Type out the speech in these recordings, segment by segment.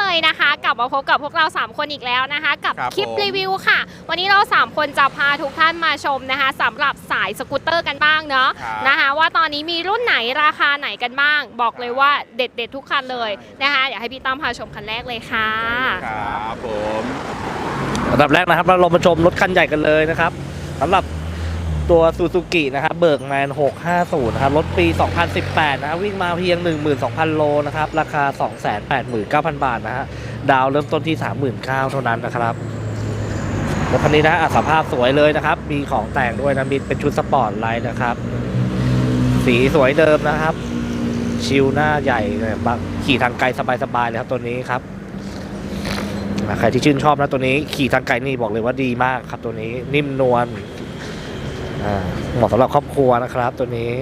มาพบกับพวกเรา 3 คนอีกแล้วนะคะ กับครับคลิปผม รีวิวค่ะ วันนี้เรา 3 คนจะพาทุกท่านมาชมนะคะสำหรับสายสกูตเตอร์กันบ้างเนาะครับนะคะ ว่าตอนนี้มีรุ่นไหนราคาไหนกันบ้าง บอกเลยว่าเด็ดๆทุกคันเลยนะคะเดี๋ยวให้พี่ตั้มพาชมคันแรกเลยค่ะ ครับผม อันดับแรกนะครับเราลงมาชมรถคันใหญ่กันเลยนะครับสำหรับ ตัวซูซูกินะครับเบิร์กแมน650นะครับรถปี 2018 นะวิ่งมาเพียง 12,000 โลนะครับราคา 289,000 บาทนะฮะดาวเริ่มต้นที่ 39,000 เท่านั้นนะครับรถคันนี้นะอะสภาพสวยเลยนะครับ มีของแต่งด้วยนะมีเป็นชุดสปอร์ตไลท์นะครับ สีสวยเดิมนะครับ ชิลหน้าใหญ่เลยขี่ทางไกลสบายๆเลยครับตัวนี้ครับใครที่ชื่นชอบนะตัวนี้ขี่ทางไกลนี่บอกเลยว่าดีมากครับตัวนี้นิ่มนวล เหมาะสำหรับครอบครัวนะครับตัวนี้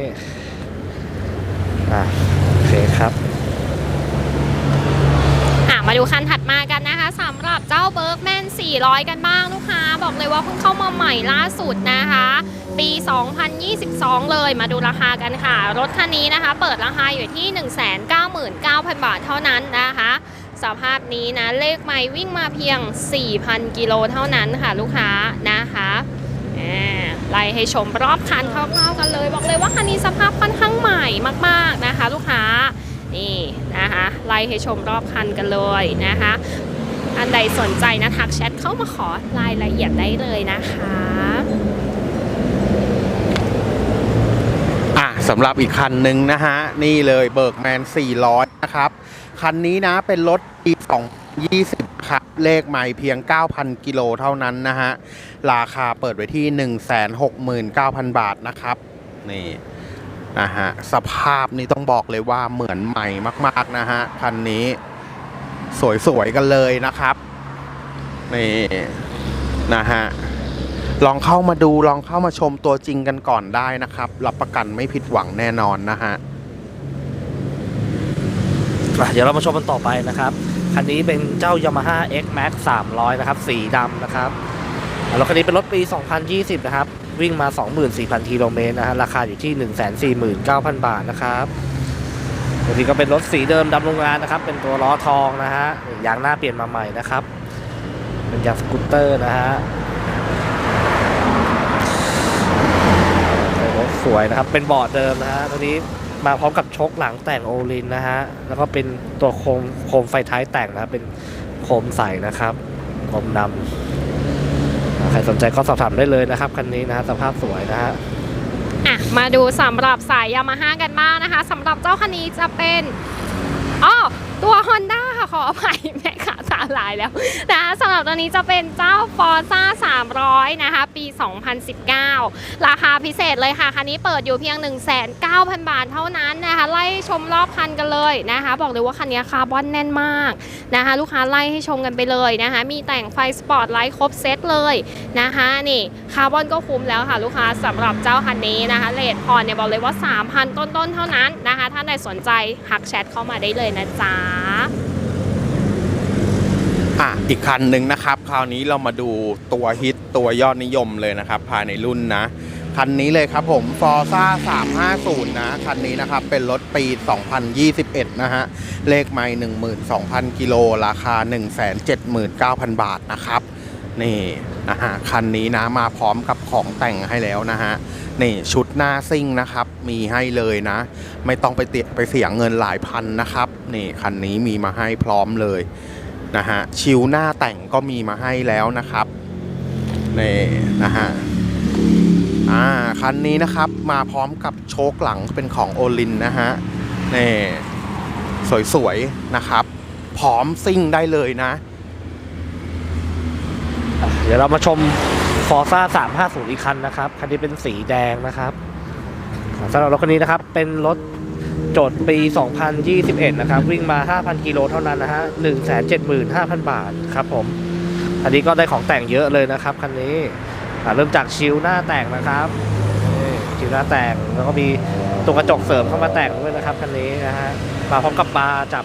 อ่าโอเคครับอะมาดูคันถัดมากันนะคะสำหรับเจ้าเบิร์กแมน400 กันบ้างลูกค้า บอกเลยว่าเพิ่งเข้ามาใหม่ล่าสุดนะคะ ปี 2022 เลยมาดูราคากันค่ะ รถคันนี้นะคะ เปิดราคาอยู่ที่ 199,000 บาทเท่านั้นนะคะสภาพนี้นะ เลขไม่วิ่งมาเพียง 4,000 กิโลเท่านั้นค่ะลูกค้านะคะ ไล่ให้ชมรอบคันคร่าวๆกันเลย บอกเลยว่าคันนี้สภาพค่อนข้างใหม่มาก ๆนะคะ ลูกค้านี่นะคะไล่ให้ชมรอบคันกันเลยนะคะอันใดสนใจนะทักแชทเข้ามาขอรายละเอียดได้เลยนะคะอะสำหรับอีกคันหนึ่งนะฮะ นี่เลยเบิร์กแมน400 นะครับ คันนี้นะเป็นรถปี 20 ครับ เลขใหม่เพียง 9,000 กิโลเท่านั้นนะฮะ ราคาเปิดไว้ที่ 169,000 บาทนะครับ นี่นะฮะ สภาพนี่ต้องบอกเลยว่าเหมือนใหม่มาก ๆ นะฮะ คันนี้สวย ๆ กันเลยนะครับ นี่นะฮะ ลองเข้ามาดูลองเข้ามาชมตัวจริงกันก่อนได้นะครับ รับประกันไม่ผิดหวังแน่นอนนะฮะ เดี๋ยวเรามาชมกันต่อไปนะครับ คันนี้เป็นเจ้า Yamaha X Max 300 นะครับ สีดำนะครับรถคันนี้เป็นรถปี 2020 นะครับ วิ่งมา 24,000 กิโลเมตรนะฮะ ราคาอยู่ที่ 149,000 บาทนะครับตัวนี้ก็เป็นรถสีเดิมดำโรงงานนะครับ เป็นตัวล้อทองนะฮะ ยางหน้าเปลี่ยนมาใหม่นะครับ เป็นยางสกูตเตอร์นะฮะรถสวยนะครับ เป็นเบาะเดิมนะฮะตัวนี้ มาพร้อมกับชกหลังแต่งโอลินนะฮะ แล้วก็เป็นตัวโคมโคมไฟท้ายแต่งนะเป็นโคมใสนะครับโคมดำใครสนใจก็สอบถามได้เลยนะครับคันนี้นะฮะสภาพสวยนะฮะอะมาดูสำหรับสายยามาฮ่ากันบ้างนะคะสำหรับเจ้าคันนี้จะเป็นอ๋อตัว Honda ค่ะขออภัยแม่าลายแล้วนะคะสำหรับตัวนี้จะเป็นเจ้า Forza 300 นะคะ ปี 2019 ราคาพิเศษเลยค่ะ คันนี้เปิดอยู่เพียง 1,900 บาทเท่านั้นนะคะ ไล่ชมรอบคันกันเลยนะคะ บอกเลยว่าคันนี้คาร์บอนแน่นมากนะคะ ลูกค้าไล่ให้ชมกันไปเลยนะคะ มีแต่งไฟสปอร์ตไลท์ครบเซตเลยนะคะนี่คาร์บอนก็คุ้มแล้วค่ะ ลูกค้าสำหรับเจ้าคันนี้นะคะเลทพอนเนี่ยบอกเลยว่า 3,000 ต้นๆเท่านั้นนะคะ ถ้าใครสนใจหักแชทเข้ามาได้เลยนะจ๊ะ อะอีกคันหนึ่งนะครับ คราวนี้เรามาดูตัวฮิตตัวยอดนิยมเลยนะครับ ภายในรุ่นนะ คันนี้เลยครับผม Forza 350 นะ คันนี้นะครับ เป็นรถปี 2021 นะฮะ เลขไม่12,000 กิโล ราคา 179,000 บาทนะครับ นี่นะฮะ คันนี้นะมาพร้อมกับของแต่งให้แล้วนะฮะนี่ชุดหน้าซิ่งนะครับ มีให้เลยนะ ไม่ต้องไปเตียไปเสียเงินหลายพันนะครับ นี่คันนี้มีมาให้พร้อมเลย นะฮะชิวหน้าแต่งก็มีมาให้แล้วนะครับนี่นะฮะอ่าคันนี้นะครับมาพร้อมกับโชคหลังเป็นของโอลินนะฮะนี่สวยๆนะครับ พร้อมซิ่งได้เลยนะ เดี๋ยวเรามาชม Forza 350 อีกคันนะครับ คันนี้เป็นสีแดงนะครับสำหรับรถคันนี้นะครับ เป็นรถ จทย์ปี 2021 นะครับ วิ่งมา 5,000 กิโลเท่านั้นนะฮะ 175,000 บาทครับผม อันนี้ก็ได้ของแต่งเยอะเลยนะครับคันนี้เริ่มจากชิลหน้าแต่งนะครับชิลหน้าแต่งแล้วก็มีตัวกระจกเสริมเข้ามาแต่งด้วยนะครับคันนี้นะฮะ มาพร้อมกับบาร์จับ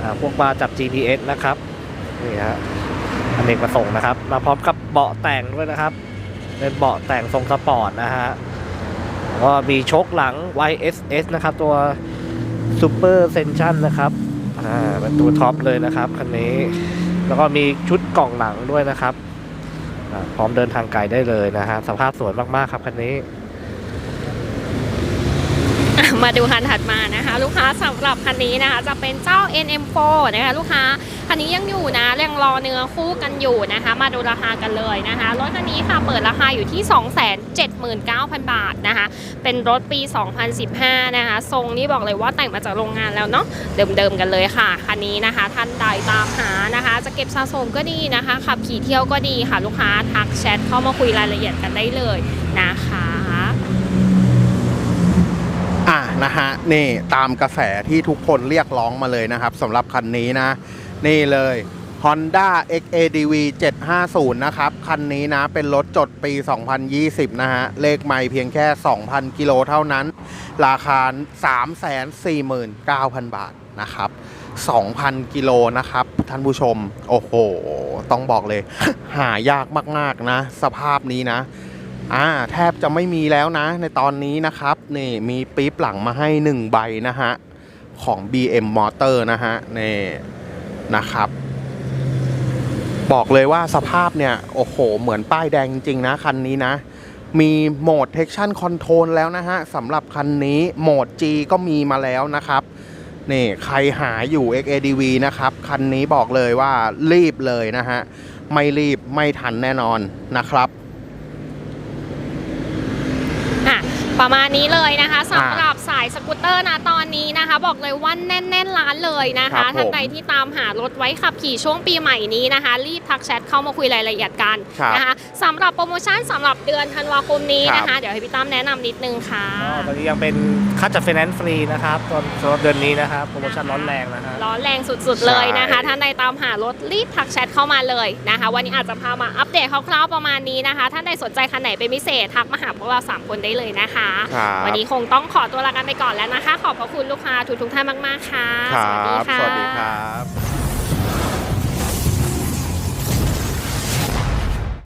อ่าพวกบาร์จับ GPS นะครับนี่ฮะอเนกประสงค์นะครับ มาพร้อมกับเบาะแต่งด้วยนะครับ เป็นเบาะแต่งทรงสปอร์ตนะฮะ ก็มีโชคหลัง YSS นะครับ ตัว Super s e n s i o n นะครับ อ่าเป็นตัวท็อปเลยนะครับคันนี้ แล้วก็มีชุดกล่องหลังด้วยนะครับอ่าพร้อมเดินทางไกลได้เลยนะฮะสภาพสวยมาก ๆ ครับคันนี้ มาดูคันถัดมานะคะ ลูกค้าสำหรับคันนี้นะคะ จะเป็นเจ้า NM4 นะคะ ลูกค้าคันนี้ยังอยู่นะยังรอเนื้อคู่กันอยู่นะคะ มาดูราคากันเลยนะคะรถคันนี้ค่ะเปิดราคาอยู่ที่ 279,000 บาทนะคะ เป็นรถปี 2015 นะคะ ทรงนี้บอกเลยว่าแต่งมาจากโรงงานแล้วเนาะเดิมๆกันเลยค่ะคันนี้นะคะ ท่านใดตามหานะคะ จะเก็บสะสมก็ดีนะคะขับขี่เที่ยวก็ดีค่ะ ลูกค้าทักแชทเข้ามาคุยรายละเอียดกันได้เลยนะคะ อะ นะฮะนี่ตามกระแสที่ทุกคนเรียกร้องมาเลยนะครับสำหรับคันนี้นะ นี่เลย Honda XADV 750 นะครับ คันนี้นะเป็นรถจดปี 2020 นะฮะ เลขไม่เพียงแค่ 2,000 กิโลเท่านั้น ราคา 349,000 บาทนะครับ 2,000 กิโลนะครับ ท่านผู้ชม โอ้โห ต้องบอกเลย หายากมาก ๆ นะ สภาพนี้นะ อ่าแทบจะไม่มีแล้วนะ ในตอนนี้นะครับนี่มีปี๊บหลังมาให้ 1 ใบนะฮะ ของ BM Motor นะฮะนี่นะครับ บอกเลยว่าสภาพเนี่ย โอ้โห เหมือนป้ายแดงจริงๆนะ คันนี้นะ มีโหมด Traction Control แล้วนะฮะสำหรับคันนี้โหมด G ก็มีมาแล้วนะครับนี่ใครหาอยู่ XADV นะครับ คันนี้บอกเลยว่ารีบเลยนะฮะ ไม่รีบไม่ทันแน่นอนนะครับ อะ ประมาณนี้เลยนะคะสำหรับสายสกูตเตอร์นะตอนนี้นะคะ บอกเลยว่าแน่นๆร้านเลยนะครัคะบผมท่านใดที่ตามหารถไว้ขับขี่ช่วงปีใหม่นี้นะคะ รีบทักแชทเข้ามาคุยรายละเอียดกันครับนะคะสำหรับโปรโมชั่นสำหรับเดือนธันวาคมนี้นะครัคะบเดี๋ยวให้พี่ตั้มแนะนำนิดนึงค่ะก็ตอนนี้ยังเป็นค่าจัดไฟแนนซ์ฟรีนะครับตอนสำหรับเดือนนี้นะครับโปรโมชั่นร้อนแรงนะฮะร้อนแรงสุดๆเลยนะคะใช่ท่านใดตามหารถรีบทักแชทเข้ามาเลยนะคะ วันนี้อาจจะพามาอัปเดตคร่าวๆประมาณนี้นะคะ ท่านใดสนใจคันไหนเป็นพิเศษทักมาหาพวกเราสามคนได้เลยนะคะครับวันนี้คงต้องขอตัวลากันไปก่อนแล้วนะคะ ขอบพระคุณลูกค้าทุกๆท่านมาก ๆ ค่ะคสรัวัสดีบค่ะสวัสดีครับ